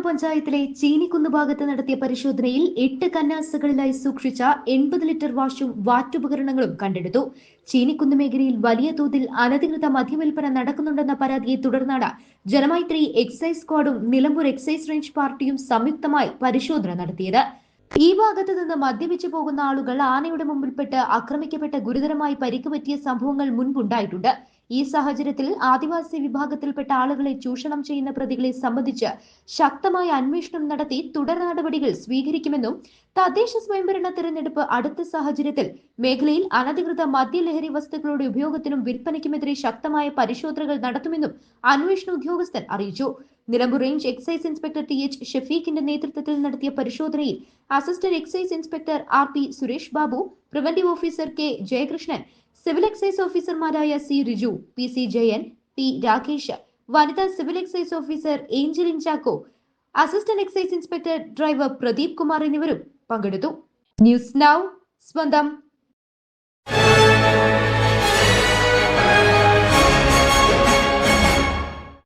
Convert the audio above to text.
ഗ്രാമപഞ്ചായത്തിലെ ചീനിക്കുന്ന് ഭാഗത്ത് നടത്തിയ പരിശോധനയിൽ എട്ട് കന്നാസുകളിലായി സൂക്ഷിച്ച എൺപത് ലിറ്റർ വാഷും വാറ്റുപകരണങ്ങളും കണ്ടെടുത്തു. ചീനിക്കുന്ന് മേഖലയിൽ വലിയ തോതിൽ അനധികൃത മദ്യവിൽപ്പന നടക്കുന്നുണ്ടെന്ന പരാതിയെ തുടർന്നാണ് ജനമൈത്രി എക്സൈസ് സ്ക്വാഡും നിലമ്പൂർ എക്സൈസ് റേഞ്ച് പാർട്ടിയും സംയുക്തമായി പരിശോധന നടത്തിയത്. ഈ ഭാഗത്ത് നിന്ന് മദ്യപിച്ചു പോകുന്ന ആളുകൾ ആനയുടെ മുമ്പിൽപ്പെട്ട് ആക്രമിക്കപ്പെട്ട ഗുരുതരമായി പരിക്കുപറ്റിയ സംഭവങ്ങൾ മുൻപുണ്ടായിട്ടുണ്ട്. ഈ സാഹചര്യത്തിൽ ആദിവാസി വിഭാഗത്തിൽപ്പെട്ട ആളുകളെ ചൂഷണം ചെയ്യുന്ന പ്രതികളെ സംബന്ധിച്ച് ശക്തമായ അന്വേഷണം നടത്തി തുടർ നടപടികൾ സ്വീകരിക്കുമെന്നും തദ്ദേശ സ്വയംഭരണ തെരഞ്ഞെടുപ്പ് അടുത്ത സാഹചര്യത്തിൽ മേഖലയിൽ അനധികൃത മദ്യലഹരി വസ്തുക്കളുടെ ഉപയോഗത്തിനും വിൽപ്പനയ്ക്കുമെതിരെ ശക്തമായ പരിശോധനകൾ നടത്തുമെന്നും അന്വേഷണ ഉദ്യോഗസ്ഥൻ അറിയിച്ചു. Nilambur range excise inspector T H ഷഫീഖിന്റെ നേതൃത്വത്തിൽ നടത്തിയ പരിശോധനയിൽ assistant excise inspector R P Suresh Babu preventive officer K Jayakrishnan civil excise ഓഫീസർമാരായ C Riju P C Jayan P Rakesh വനിതാ civil excise officer Angelin Chacko assistant excise inspector driver Pradeep Kumar എന്നിവരും പങ്കെടുത്തു. News now സ്വന്തം